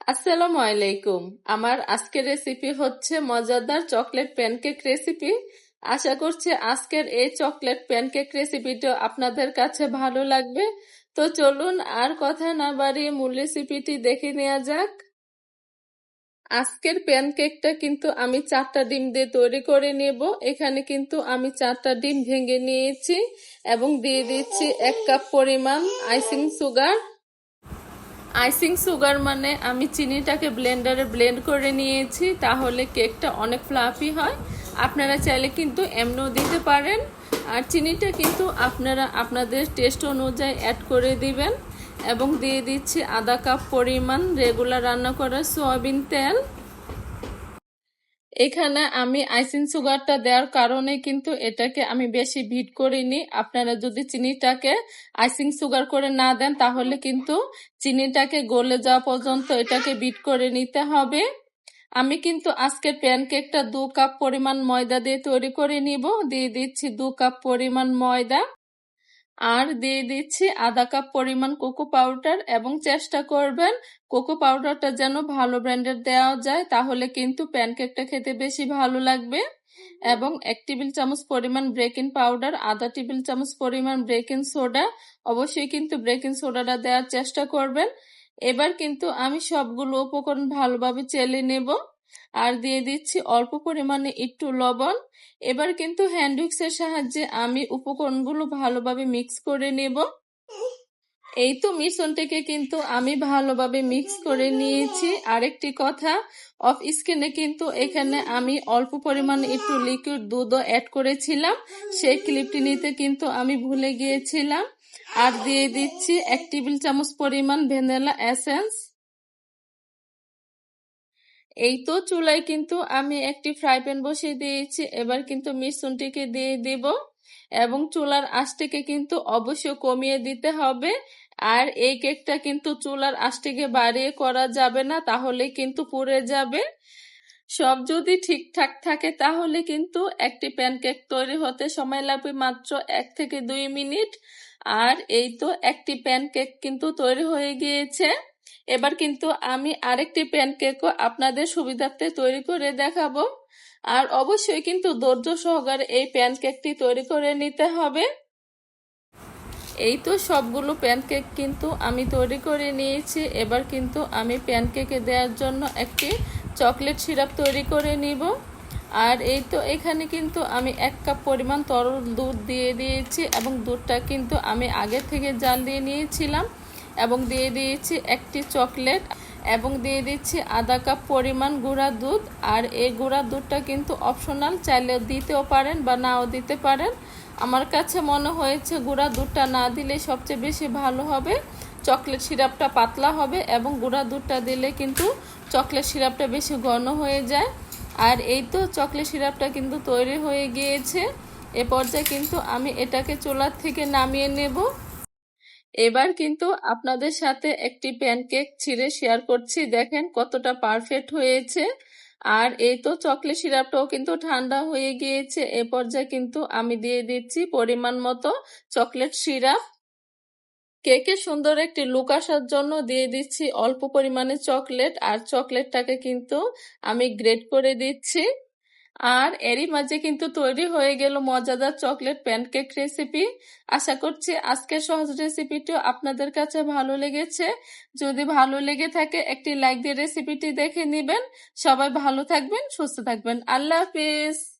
আসসালামু আলাইকুম। আমার আজকের রেসিপি হচ্ছে মজাদার চকলেট প্যানকেক রেসিপি আশা করছি আজকের এই চকলেট প্যানকেক রেসিপিটা আপনাদের কাছে ভালো লাগবে। তো চলুন আর কথা না বাড়িয়ে মূল রেসিপিটি দেখে নেওয়া যাক। আজকের প্যানকেকটা কিন্তু আমি চারটা ডিম দিয়ে তৈরি করে নেব। এখানে কিন্তু আমি চারটা ডিম ভেঙে নিয়েছি এবং দিয়ে দিচ্ছি এক কাপ পরিমাণ আইসিং সুগার আইসিং সুগার মানে আমি চিনিটাকে ব্লেন্ডারে ব্লেন্ড করে নিয়েছি, তাহলে কেকটা অনেক ফ্লাফি হয়। আপনারা চাইলে কিন্তু এমনও দিতে পারেন। আর চিনিটা কিন্তু আপনারা আপনাদের টেস্ট অনুযায়ী অ্যাড করে দিবেন। এবং দিয়ে দিচ্ছি আধা কাপ পরিমাণ রেগুলার রান্না করা সয়াবিন তেল। এখানে আমি আইসিং সুগারটা দেওয়ার কারণে কিন্তু এটাকে আমি বেশি ভিট করিনি। আপনারা যদি চিনিটাকে আইসিং সুগার করে না দেন, তাহলে কিন্তু চিনিটাকে গলে যাওয়া পর্যন্ত এটাকে বিট করে নিতে হবে। আমি কিন্তু আজকে প্যানকেকটা দু কাপ পরিমাণ ময়দা দিয়ে তৈরি করে নিব। দিয়ে দিচ্ছি দু কাপ পরিমাণ ময়দা। আর দিয়ে দিচ্ছি আধা কাপ পরিমাণ কোকো পাউডার এবং চেষ্টা করবেন কোকো পাউডারটা যেন ভালো ব্র্যান্ডের দেওয়া যায়, তাহলে কিন্তু প্যানকেকটা খেতে বেশি ভালো লাগবে। এবং এক টেবিল চামচ পরিমাণ ব্রেকিং পাউডার, আধা টেবিল চামচ পরিমাণ ব্রেকিং সোডা, অবশ্যই কিন্তু ব্রেকিং সোডাটা দেওয়ার চেষ্টা করবেন। এবার কিন্তু আমি সবগুলো উপকরণ ভালোভাবে চেলে নেব। আর দিয়ে দিচ্ছি অল্প পরিমাণে একটু লবণ। এবার কিন্তু হ্যান্ড উইক্সের সাহায্যে আমি উপকরণগুলো ভালোভাবে মিক্স করে নেব। এই তো মিশ্রণটিকে কিন্তু আমি ভালোভাবে মিক্স করে নিয়েছি। আরেকটি কথা অফ স্কিনে কিন্তু এখানে আমি অল্প পরিমাণে একটু লিকুইড দুধও অ্যাড করেছিলাম। সেই ক্লিপটি নিতে কিন্তু আমি ভুলে গিয়েছিলাম। আর দিয়ে দিচ্ছি এক টেবিল চামচ পরিমাণ ভ্যানিলা এসেন্স এই তো চুলায় কিন্তু আমি একটি ফ্রাই প্যান বসিয়ে দিয়েছি। এবার কিন্তু মিশ্রণটিকে দিয়ে দেব এবং চুলার আঁচটিকে কিন্তু অবশ্যই কমিয়ে দিতে হবে। আর এই কেকটা কিন্তু চুলার আঁচটিকে বাড়িয়ে করা যাবে না তাহলে কিন্তু পুড়ে যাবে। সব যদি ঠিকঠাক থাকে, তাহলে কিন্তু একটি প্যানকেক তৈরি হতে সময় লাগবে মাত্র এক থেকে দুই মিনিট। আর এই তো একটি প্যানকেক কিন্তু তৈরি হয়ে গিয়েছে। এবার কিন্তু আমি আরেকটি প্যানকেকও আপনাদের সুবিধার্থে তৈরি করে দেখাবো। আর অবশ্যই কিন্তু ধৈর্য সহকারে এই প্যানকেকটি তৈরি করে নিতে হবে। এই তো সবগুলো প্যানকেক কিন্তু আমি তৈরি করে নিয়েছি। এবার কিন্তু আমি প্যানকেকে দেওয়ার জন্য একটি চকলেট সিরাপ তৈরি করে নিব। আর এই তো এখানে কিন্তু আমি এক কাপ পরিমাণ তরল দুধ দিয়ে দিয়েছি এবং দুধটা কিন্তু আমি আগে থেকে জাল দিয়ে নিয়েছিলাম। এবং দিয়ে দিয়েছি একটি চকলেট এবং দিয়ে দিচ্ছি আধা কাপ পরিমাণ গুঁড়া দুধ। আর এই গুঁড়া দুধটা কিন্তু অপশনাল চাইলে দিতেও পারেন বা নাও দিতে পারেন। আমার কাছে মনে হয়েছে গুঁড়া দুধটা না দিলে সবচেয়ে বেশি ভালো হবে। চকলেট সিরাপটা পাতলা হবে এবং গুঁড়া দুধটা দিলে কিন্তু চকলেট সিরাপটা বেশি ঘন হয়ে যায়। আর এই তো চকলেট সিরাপটা কিন্তু তৈরি হয়ে গিয়েছে। এ পর্যায়ে কিন্তু আমি এটাকে চোলার থেকে নামিয়ে নেব। এবার কিন্তু আপনাদের সাথে একটি প্যানকেক ছিঁড়ে শেয়ার করছি। দেখেন কতটা পারফেক্ট হয়েছে। আর এই তো চকলেট সিরাপটাও কিন্তু ঠান্ডা হয়ে গিয়েছে। এ পর্যায়ে কিন্তু আমি দিয়ে দিচ্ছি পরিমাণ মতো চকলেট সিরাপ। কেকে সুন্দর একটি লুক আসার জন্য দিয়ে দিচ্ছি অল্প পরিমাণে চকলেট। আর চকলেটটাকে কিন্তু আমি গ্রেট করে দিচ্ছি। আর এরই মাঝে কিন্তু তৈরি হয়ে গেল মজাদার চকলেট প্যানকেক রেসিপি। আশা করছি আজকের সহজ রেসিপিটিও আপনাদের কাছে ভালো লেগেছে। যদি ভালো লেগে থাকে, একটি লাইক দিয়ে রেসিপিটি দেখে নেবেন। সবাই ভালো থাকবেন, সুস্থ থাকবেন। আল্লাহ হাফিজ।